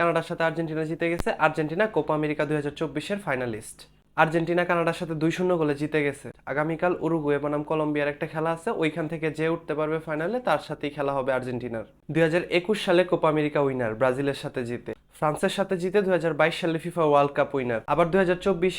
কানাডার সাথে আর্জেন্টিনা জিতে গেছে। আর্জেন্টিনা কোপা আমেরিকা দুই হাজার চব্বিশের ফাইনালিস্ট। আর্জেন্টিনা কানাডার সাথে দুই শূন্য গোলে জিতে গেছে। আগামীকাল উরুগুয়ে বনাম কলম্বিয়ার একটা খেলা আছে। ওইখান থেকে যে উঠতে পারবে ফাইনালে, তার সাথেই খেলা হবে আর্জেন্টিনার। দুই হাজার একুশ সালে কোপা আমেরিকা উইনার, ব্রাজিলের সাথে জিতে। ফ্রান্সের সাথে জিতে দুই হাজার বাইশ সালে ফিফা ওয়ার্ল্ড কাপ উইনার, আবার দুই হাজার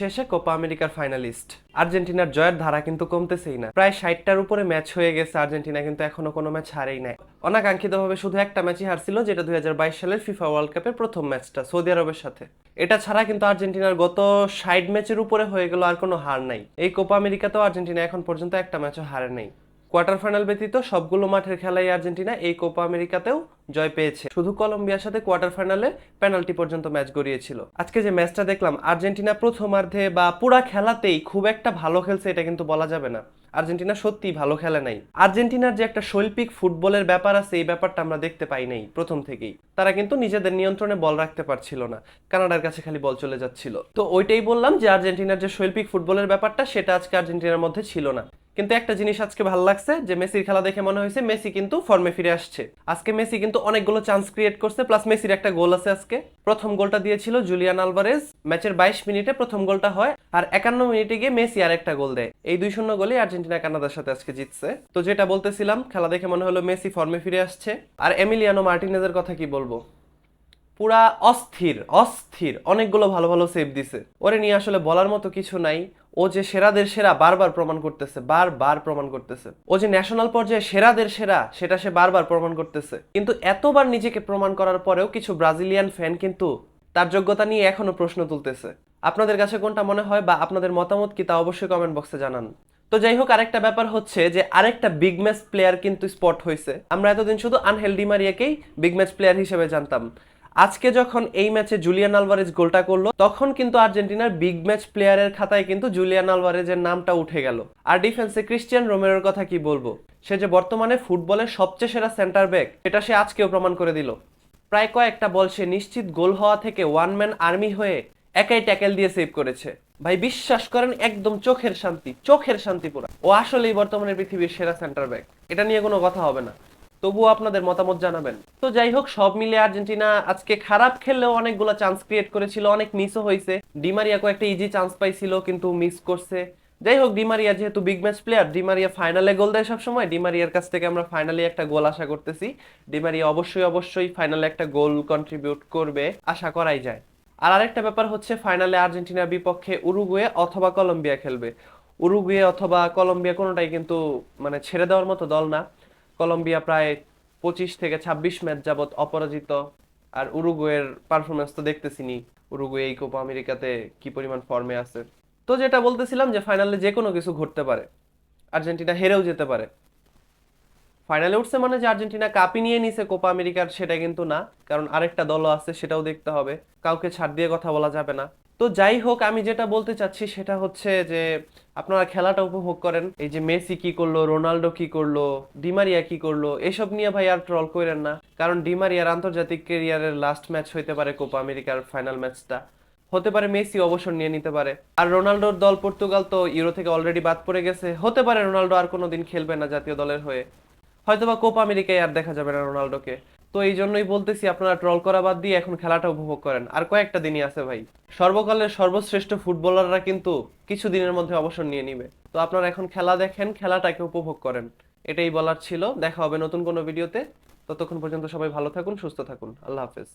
এসে কোপা আমেরিকার ফাইনালিস্ট। আর্জেন্টিনার জয়ের ধারা কিন্তু কমতেছেই না। প্রায় ষাটটার উপরে ম্যাচ হয়ে গেছে, আর্জেন্টিনা কিন্তু এখনও কোনো ম্যাচ হারেই নাই। অনাকাঙ্ক্ষিতভাবে শুধু একটা ম্যাচই হারছিল, যেটা দুই হাজার বাইশ সালের ফিফা ওয়ার্ল্ড কাপের প্রথম ম্যাচটা, সৌদি আরবের সাথে। এটা ছাড়া কিন্তু আর্জেন্টিনার গত ষাট ম্যাচের উপরে হয়ে গেল আর কোনো হার নাই। এই কোপা আমেরিকাতেও আর্জেন্টিনা এখন পর্যন্ত একটা ম্যাচও হারে নাই। কোয়ার্টার ফাইনাল ব্যতীত সবগুলো মাঠের খেলাই আর্জেন্টিনা এই কোপা আমেরিকাতেও জয় পেয়েছে। শুধু কলম্বিয়ার সাথে কোয়ার্টার ফাইনালে পেনাল্টি পর্যন্ত ম্যাচ গড়িয়েছিল। আজকে যে ম্যাচটা দেখলাম, আর্জেন্টিনা প্রথমার্ধে বা পুরা খেলাতেই খুব একটা ভালো খেলছে এটা কিন্তু বলা যাবে না। আর্জেন্টিনা সত্যি ভালো খেলে নাই। আর্জেন্টিনার যে একটা শৈল্পিক ফুটবলের ব্যাপার আছে, এই ব্যাপারটা আমরা দেখতে পাই নাই প্রথম থেকেই। তারা কিন্তু নিজেদের নিয়ন্ত্রণে বল রাখতে পারছিল না। কানাডার কাছে খালি বল চলে যাচ্ছিল। তো ওইটাই বললাম যে, আর্জেন্টিনার যে শৈল্পিক ফুটবলের ব্যাপারটা, সেটা আজকে আর্জেন্টিনার মধ্যে ছিল না। কিন্তু একটা জিনিস আজকে ভালো লাগছে, যে মেসির খেলা দেখে মনে হয়েছে মেসি কিন্তু ফর্মে ফিরে আসছে। আজকে মেসি কিন্তু অনেকগুলো চান্স ক্রিয়েট করছে প্লাস মেসির একটা গোল আছে আজকে। প্রথম গোলটা দিয়েছিল জুলিয়ান আলভারেজ। ম্যাচের বাইশ মিনিটে প্রথম গোলটা হয়, আর একান্ন মিনিটে গিয়ে মেসি আর একটা গোল দেয়। এই দুই শূন্য গোলে আর্জেন্টিনা কানাডার সাথে আজকে জিতছে। তো যেটা বলতেছিলাম, খেলা দেখে মনে হলো মেসি ফর্মে ফিরে আসছে। আর এমিলিয়ানো মার্টিনেজের কথা কি বলব? পুরা অস্থির অস্থির, অনেকগুলো ভালো ভালো সেভ দিছে। ওরে নিয়ে আসলে বলার মতো কিছু নাই। ও যে সেরাদের সেরা বারবার প্রমাণ করতেছে, বারবার প্রমাণ করতেছে। ও যে ন্যাশনাল পর্যায়ে সেরাদের সেরা, সেটা সে বারবার প্রমাণ করতেছে। কিন্তু এতবার নিজেকে প্রমাণ করার পরেও কিছু ব্রাজিলিয়ান ফ্যান কিন্তু তার যোগ্যতা নিয়ে এখনও প্রশ্ন তুলতেছে। আপনাদের কাছে কোনটা মনে হয় বা আপনাদের মতামত কি তা অবশ্যই কমেন্ট বক্সে জানান। তো যাই হোক, আরেকটা ব্যাপার হচ্ছে যে আরেকটা বিগ ম্যাচ প্লেয়ার কিন্তু স্পট হয়েছে। আমরা এতদিন শুধু আনহেল ডিমারিয়াকেই বিগ ম্যাচ প্লেয়ার হিসেবে জানতাম। আজকে যখন এই ম্যাচে জুলিয়ান আলভারেজ গোলটা করল, তখন কিন্তু আর্জেন্টিনার বিগ ম্যাচ প্লেয়ারের খাতায় কিন্তু জুলিয়ান আলভারেজের নামটা উঠে গেল। আর ডিফেন্সে ক্রিস্টিয়ান রোমেরোর কথা কি বলব? সে যে বর্তমানে ফুটবলের সবচেয়ে সেরা সেন্টার ব্যাক সেটা সে আজকেও প্রমাণ করে দিল। প্রায় কয়েকটা বল সে নিশ্চিত গোল হওয়া থেকে ওয়ান ম্যান আর্মি হয়ে একাই ট্যাকেল দিয়ে সেভ করেছে। ভাই, বিশ্বাস করেন, একদম চোখের শান্তি চোখের শান্তি পুরো। ও আসলেই বর্তমানে পৃথিবীর সেরা সেন্টার ব্যাক এটা নিয়ে কোনো কথা হবে না। তবুও আপনাদের মতামত জানাবেন। তো যাই হোক সব মিলে আর্জেন্টিনা আজকে খারাপ খেললেও অনেকগুলো চান্স ক্রিয়েট করেছিল, অনেক মিসও হয়েছে। ডিমারিয়া কয়েকটা ইজি চান্স পাইছিল, কিন্তু মিস করছে। যাই হোক ডিমারিয়া যেহেতু বিগ ম্যাচ প্লেয়ার ডিমারিয়া ফাইনালে গোল দেয় সবসময়। ডিমারিয়ার কাছ থেকে আমরা ফাইনালি একটা গোল আশা করতেছি। ডিমারিয়া অবশ্যই অবশ্যই ফাইনালে একটা গোল কন্ট্রিবিউট করবে, আশা করাই যায়। আর আরেকটা ব্যাপার হচ্ছে ফাইনালে আর্জেন্টিনার বিপক্ষে উরুগুয়ে অথবা কলম্বিয়া খেলবে। উরুগুয়ে অথবা কলম্বিয়া কোনোটাই কিন্তু মানে ছেড়ে দেওয়ার মতো দল না। কলম্বিয়া প্রায় পঁচিশ থেকে ছাব্বিশ ম্যাচ যাবত অপরাজিত। আর উরুগুয়ের পারফরমেন্স তো দেখতেছিনি। উরুগুয়ে এই কোপা আমেরিকাতে কি পরিমাণ ফর্মে আছে? তো যেটা বলতেছিলাম যে ফাইনালে যে কোনো কিছু ঘটতে পারে। আর্জেন্টিনা হেরেও যেতে পারে। ফাইনালে উঠছে মানে যে আর্জেন্টিনা কাপই নিয়ে নিছে কোপা আমেরিকার সেটা কিন্তু না। কারণ আরেকটা দলও আছে, সেটাও দেখতে হবে। কাউকে ছাড় দিয়ে কথা বলা যাবে না। তো যাই হোক, আমি যেটা বলতে চাচ্ছি সেটা হচ্ছে যে আপনারা খেলাটা উপভোগ করেন। এই যে মেসি কি করল রোনাল্ডো কি করল ডিমারিয়া কি করল, এসব নিয়ে ভাই আর ট্রল করেন না। কারণ ডিমারিয়ার আন্তর্জাতিক কেরিয়ারের লাস্ট ম্যাচ হইতে পারে কোপা আমেরিকার ফাইনাল ম্যাচটা হতে পারে মেসি অবসর নিয়ে নিতে পারে। আর রোনাল্ডোর দল পর্তুগাল তো ইউরো থেকে অলরেডি বাদ পড়ে গেছে। হতে পারে রোনাল্ডো আর কোনোদিন খেলবে না জাতীয় দলের হয়ে। হয়তোবা কোপা আমেরিকায় আর দেখা যাবে না রোনাল্ডোকে তো এই জন্যই বলতেছি আপনারা ট্রল করা বাদ দিয়ে এখন খেলাটা উপভোগ করেন। আর কয়েকটা দিনই আছে ভাই। সর্বকালের সর্বশ্রেষ্ঠ ফুটবলাররা কিন্তু কিছু দিনের মধ্যে অবসর নিয়ে নিবে। তো আপনারা এখন খেলা দেখেন, খেলাটাকে উপভোগ করেন। এটাই বলার ছিল। দেখা হবে নতুন কোনো ভিডিওতে। ততক্ষণ পর্যন্ত সবাই ভালো থাকুন, সুস্থ থাকুন। আল্লাহ হাফেজ।